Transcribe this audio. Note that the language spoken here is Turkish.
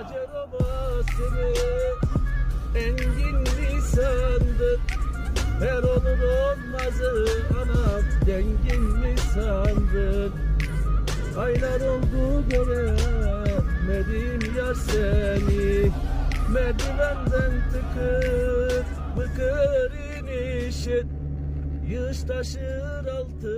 Hacer obasını engin mi sandın? Her olur olmazı anam dengin mi sandın? Aylar oldu göremedim ya seni Merdivenden tıkır bıkır inişin Yığış taşır altı